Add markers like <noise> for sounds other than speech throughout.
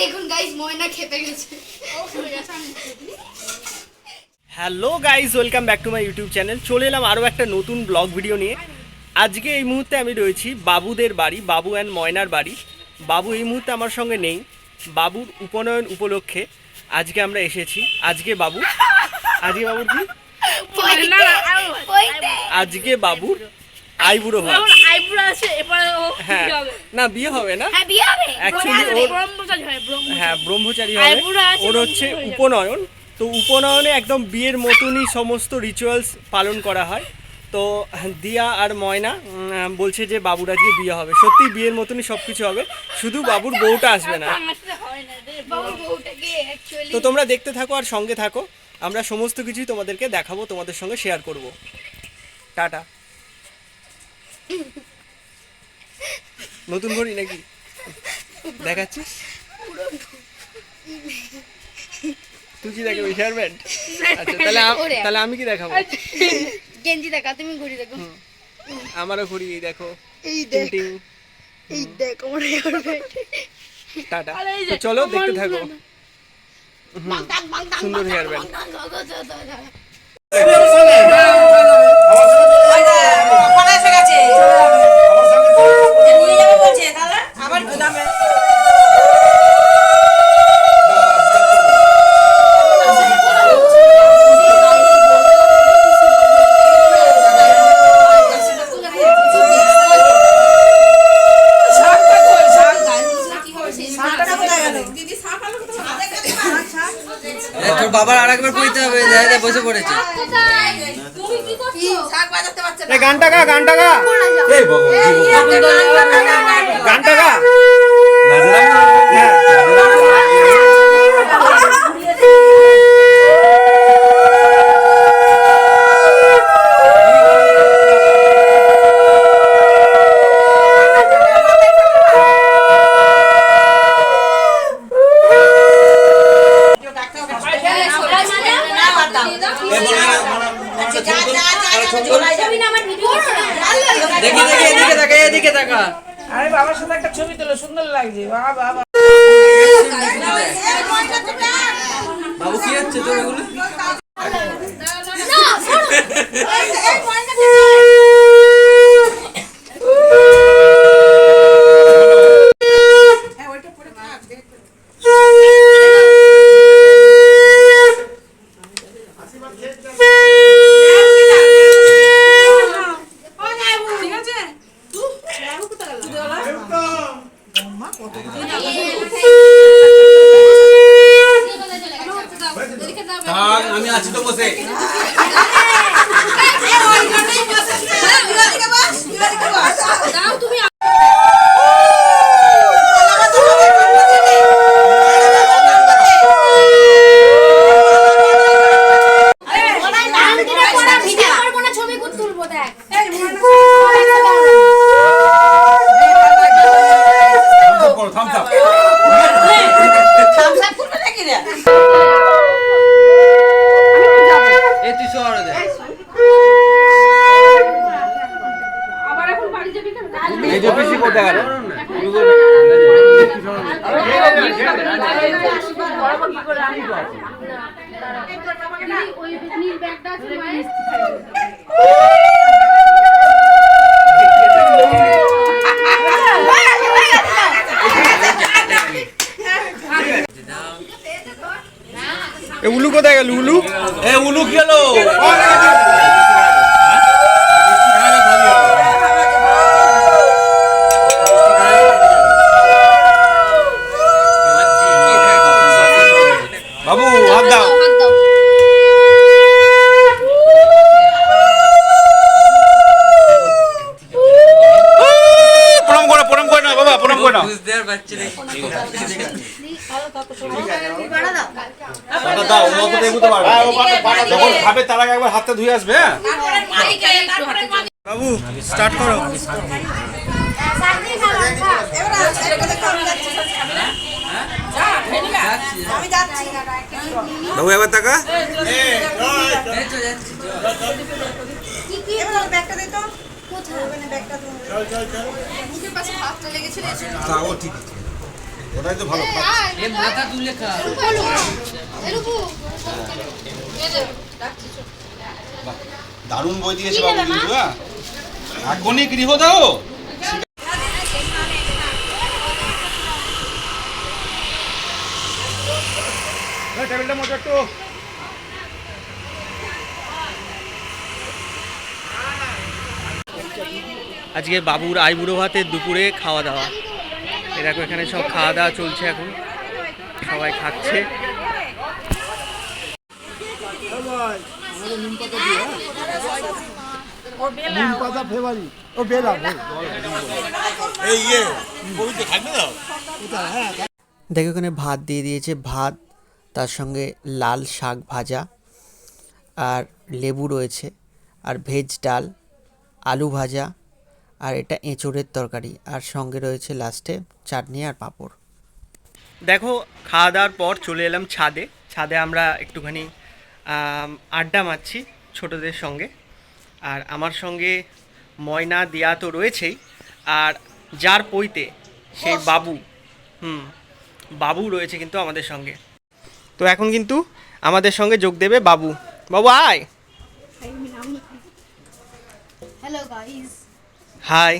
দেখুন গাইস ময়না গেছে। Hello guys welcome back to my YouTube channel চলে এলাম আরও একটা নতুন ব্লগ ভিডিও নিয়ে। আজকে এই মুহূর্তে আমি রয়েছি বাবুদের বাড়ি, বাবু অ্যান্ড ময়নার বাড়ি। বাবু এই মুহূর্তে আমার সঙ্গে নেই। বাবুর উপনয়ন উপলক্ষে আজকে আমরা এসেছি। আজকে বাবু, আজকে বাবুর কি? আজকে বাবুর আইবুড়ো হয়। আইব্রো আছে এবারে ও হ্যাঁ। না বিয়ে হবে না। হ্যাঁ বিয়ে হবে। অ্যাকচুয়ালি ওর ব্রহ্মচারী হয় হ্যাঁ ব্রহ্মচারী হবে। ওর হচ্ছে। উপনয়ন। তো উপনয়নে একদম বিয়ের মতনই সমস্ত রিচুয়ালস পালন করা হয়। তো দিয়া আর ময়না বলছে যে বাবুর আজকে বিয়ে হবে। সত্যি বিয়ের মতনই সব কিছু হবে। শুধু বাবুর বউটা আসবে না। হয় তো তোমরা দেখতে থাকো আর সঙ্গে থাকো। আমরা সমস্ত কিছুই তোমাদেরকে দেখাবো তোমাদের সঙ্গে শেয়ার করব। টাটা। নতুন ঘড়ি নাকি? দেখাচ্ছিস? তুই কি দেখাবি হেয়ার ব্যান্ড আচ্ছা তাহলে তাহলে আমি কি দেখাবো? গেঞ্জি দেখা তুমি ঘুরি দেখো। আমারও ঘড়ি এই দেখো। এই টিং এই দেখ আমার হেয়ার ব্যান্ড টাটা চলো দেখতে থাকো। সুন্দর হেয়ার ব্যান্ড। <laughs> তোর বাবার আর একবার পড়তে হবে দেখা যায় বসে পড়েছে। শাক বাজাতে পারছ না। গানটা গা গানটা গা। গানটা গা হ্যাঁ। দেখি দেখি এদিকে তাকা এদিকে তাকা আরে বাবার সাথে একটা ছবি তোলো সুন্দর লাগছে বাবা বাবা বাবু কি হচ্ছে তোর এগুলো আমি আছি তো বসে ছবি তুলবো দেখ করো থামস আপ এ তুই শহর দে এই যে পিসি কোথায় গেল এ উলু কোথায় গেল উলু? এ উলু কি হলো? বাবু হাত দাও। প্রণাম করো প্রণাম করে না বাবা প্রণাম করে না। বুঝতে পারছি না দাও ও তো দেখতে পারবে যখন খাবে তার আগে একবার হাতটা ধুয়ে আসবে হ্যাঁ? বাবু স্টার্ট করো। আমি বাবু টাকা এই তো। যাচ্ছি ব্যাগটা তাও ঠিক আছে। ওটাই তো ভালো এ মাথা তুলে খা। দারুণ বই দিয়েছে বাবু কিন্তু হ্যাঁ? এখনই গৃহ দাও। টেবিলটা মতো একটু। আজকে বাবুর আইবুড়ো ভাতের দুপুরে খাওয়া দাওয়া। এ দেখো এখানে সব খাওয়া দাওয়া চলছে এখন। সবাই খাচ্ছে। এই ইয়ে দেখো এখানে ভাত দিয়ে দিয়েছে। ভাত তার সঙ্গে লাল শাক ভাজা আর লেবু রয়েছে আর ভেজ ডাল আলু ভাজা আর এটা এঁচোড়ের তরকারি। আর সঙ্গে রয়েছে লাস্টে চাটনি আর পাঁপড়। দেখো খাওয়া দাওয়ার পর চলে এলাম ছাদে। ছাদে আমরা একটুখানি আড্ডা মারছি ছোটদের সঙ্গে। আর আমার সঙ্গে ময়না দিয়া তো রয়েছেই। আর যার পইতে সেই বাবু হুম বাবু রয়েছে কিন্তু আমাদের সঙ্গে। তো এখন কিন্তু আমাদের সঙ্গে যোগ দেবে বাবু। বাবু আয়! Hello guys hi.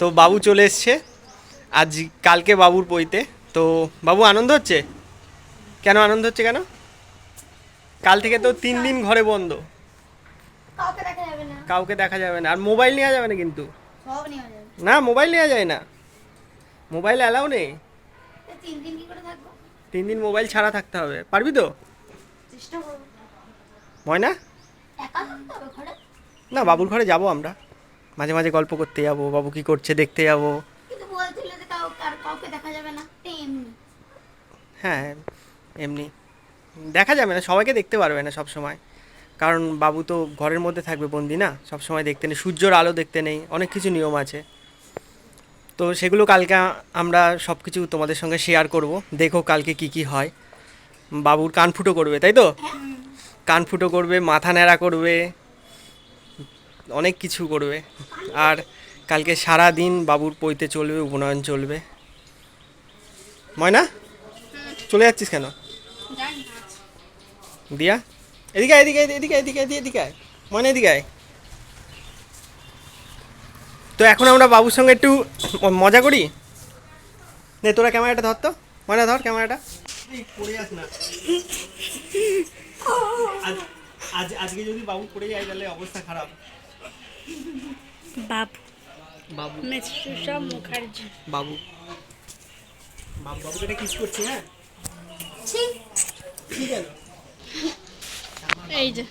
তো বাবু চলে এসছে। আজ কালকে বাবুর পইতে তো বাবু আনন্দ হচ্ছে? কেন আনন্দ হচ্ছে কেন? কাল থেকে তো তিন দিন ঘরে বন্ধ। কাউকে দেখা যাবে না। আর মোবাইল নেওয়া যাবে না কিন্তু। না মোবাইল নেওয়া যায় না। মোবাইল অ্যালাউ নেই। তিন দিন মোবাইল ছাড়া থাকতে হবে। পারবি তো? ময়না? না বাবুর ঘরে যাব আমরা। মাঝে মাঝে গল্প করতে যাব বাবু কি করছে দেখতে যাব। কিন্তু বলছিল যে কাউকে দেখা যাবে না এমনি। হ্যাঁ এমনি। দেখা যাবে না সবাইকে দেখতে পারবে না সব সময় কারণ বাবু তো ঘরের মধ্যে থাকবে বন্দি না সব সময় দেখতে নেই। সূর্যর আলো দেখতে নেই অনেক কিছু নিয়ম আছে। তো সেগুলো কালকে আমরা সব কিছু তোমাদের সঙ্গে শেয়ার করব। দেখো কালকে কি কি হয়। বাবুর কান ফুটো করবে তাই তো? কান ফুটো করবে মাথা ন্যাড়া করবে। অনেক কিছু করবে। আর কালকে সারা দিন বাবুর পইতে চলবে, উপনয়ন চলবে। ময়না, চলে যাচ্ছিস কেন? দিয়া? এদিকে এদিকে এদিকে এদিকে এদিকে এদিকে। ময়না, এদিকে আয়। তো এখন আমরা বাবুর সঙ্গে একটু মজা করি? নে, তোরা ক্যামেরাটা ধর তো। ময়না, ধর ক্যামেরাটা। আজকে যদি বাবু পড়ে যায়, তাহলে অবস্থা খারাপ। বাবু। বাবু। মেসুষা মুখার্জি। বাবু। বাবু বাবুকে এটা কিস করছি হ্যাঁ? ঠিক আছে। এই যে।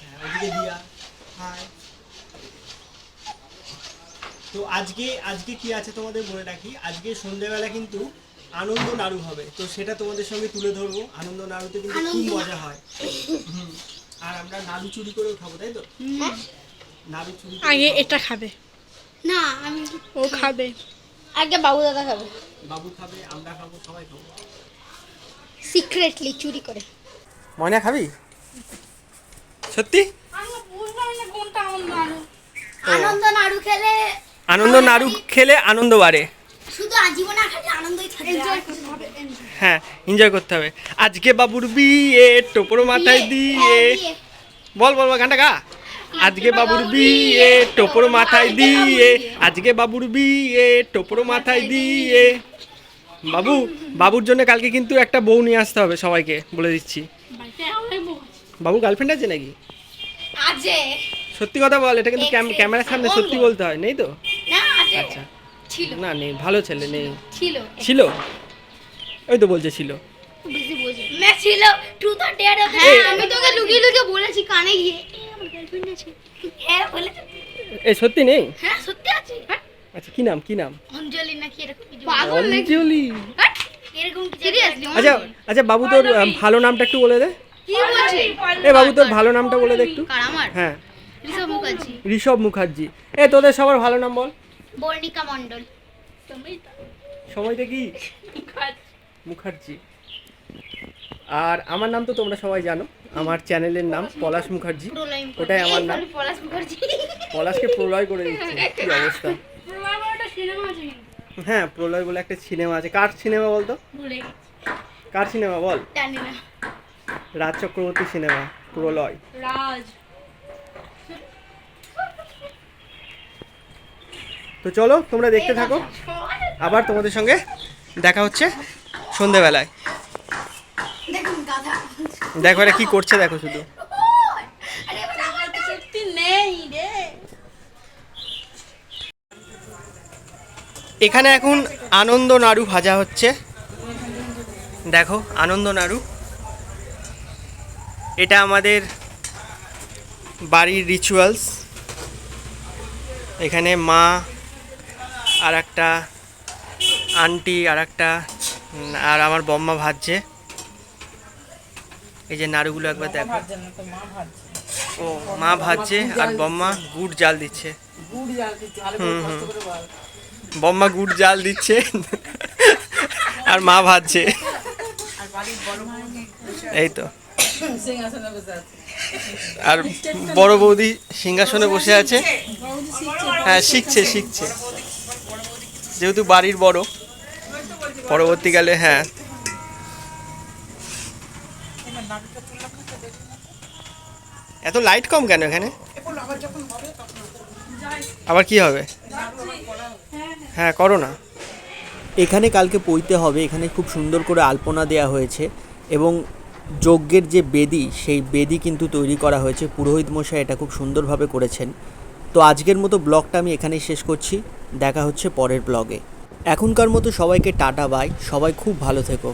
হ্যাঁ, ওদিকে দিয়া। হাই তো আজকে আজকে কি আছে তোমাদের বলে রাখি? আজকে সন্ধ্যেবেলা কিন্তু আনন্দ নাড়ু হবে। তো সেটা তোমাদের সঙ্গে তুলে ধরবো। আনন্দ নাড়ুতে কিন্তু খুব মজা হয়। হুম। আর আমরা নাড়ু চুরি করেও খাব তাই তো? করে আগে এটা খাবে। না আমি ও খাবে। আগে বাবু দাদা খাবে। বাবু খাবে আমরা খাব সবাই খাব। সিক্রেটলি চুরি করে। ময়না খাবি? সত্যি? আনন্দ নাড়ু খেলে আনন্দ নাড়ু খেলে আনন্দ বাড়ে। শুধু আজীবন না খালি আনন্দই থাকবে। হ্যাঁ এনজয় করতে হবে। আজকে বাবুর বিয়ে টোপর মাথায় দিয়ে। বল বল বল, গানটা গা। আজকে বাবুর বিয়ে টোপর মাথায় দিয়ে। আজকে বাবুর বিয়ে টোপর মাথায় দিয়ে। বাবু বাবুর জন্য কালকে কিন্তু একটা বউ নিয়ে আসতে হবে সবাইকে বলে দিচ্ছি। বাবু গার্লফ্রেন্ড আছে নাকি? আজে সত্যি কথা বল এটা কিন্তু ক্যাম- ক্যামেরার সামনে সত্যি বলতে হয় নেই তো? না আজে আচ্ছা। ছিল। না নেই ভালো ছেলে নেই। ছিল। ছিল? ওই তো বলছে ছিল। বেশি বোঝে মে ছিল হ্যাঁ আমি তোকে লুকিয়ে লুকিয়ে বলেছি কানে গিয়ে। "এই, আমার গার্লফ্রেন্ড আছে হ্যাঁ বলেছি এ সত্যি নেই? হ্যাঁ সত্যি আছে। হ্যাঁ, আচ্ছা কি নাম কি নাম? অঞ্জলি নাকি এরকম কিছু অঞ্জলি। হ্যাঁ, এরকম সিরিয়াসলি আচ্ছা আচ্ছা বাবু তোর ভালো নামটা একটু বলে দে। কি বলছিস এ বাবু তোর ভালো নামটা বলে দে একটু। আমার? হ্যাঁ। ঋষভ মুখার্জি। ঋষভ মুখার্জি। এ তোদের সবার ভালো নাম বল। বর্ণিকা মণ্ডল। সময়টা কি? মুখার্জি। মুখার্জি। আর আমার নাম তো তোমরা সবাই জানো। আমার চ্যানেলের নাম পলাশ মুখার্জি। ওটাই আমার নাম। পলাশ মুখার্জি। পলাশকে প্রলয় করে দিচ্ছে। কি অবস্থা? একটা সিনেমা আছে হ্যাঁ প্রলয় বলে একটা সিনেমা আছে। কার সিনেমা বলতো? ভুলে গেছি। কার সিনেমা বল? জানি না। রাজ চক্রবর্তী সিনেমা প্রলয়। রাজ। তো চলো তোমরা দেখতে থাকো। আবার তোমাদের সঙ্গে দেখা হচ্ছে সন্ধেবেলায়। দেখো এটা কি করছে দেখো শুধু। এখানে এখন আনন্দ নাড়ু ভাজা হচ্ছে। দেখো আনন্দ নাড়ু। এটা আমাদের বাড়ির রিচুয়ালস এখানে মা আর একটা আন্টি আর একটা আর আমার বম্মা ভাজছে। এই যে নাড়ুগুলো একবার দেখো। ও মা ভাজছে আর বম্মা গুড় জাল দিচ্ছে। বম্মা গুড় জাল দিচ্ছে। আর মা ভাজছে। এই তো। আর বড় বৌদি সিংহাসনে বসে আছে। হ্যাঁ শিখছে। শিখছে। যেহেতু বাড়ির বড় পরবর্তীকালে হ্যাঁ এত লাইট কম কেন এখানে? আবার কি হবে? হ্যাঁ করো না। এখানে কালকে পইতে হবে, এখানে খুব সুন্দর করে আলপনা দেওয়া হয়েছে এবং যজ্ঞের যে বেদি, সেই বেদি কিন্তু তৈরি করা হয়েছে। পুরোহিত মশাই এটা খুব সুন্দরভাবে করেছেন। তো আজকের মতো ব্লগটা আমি এখানেই শেষ করছি। দেখা হচ্ছে পরের ব্লগে। এখনকার মতো সবাইকে টাটা বাই সবাই খুব ভালো থেকো।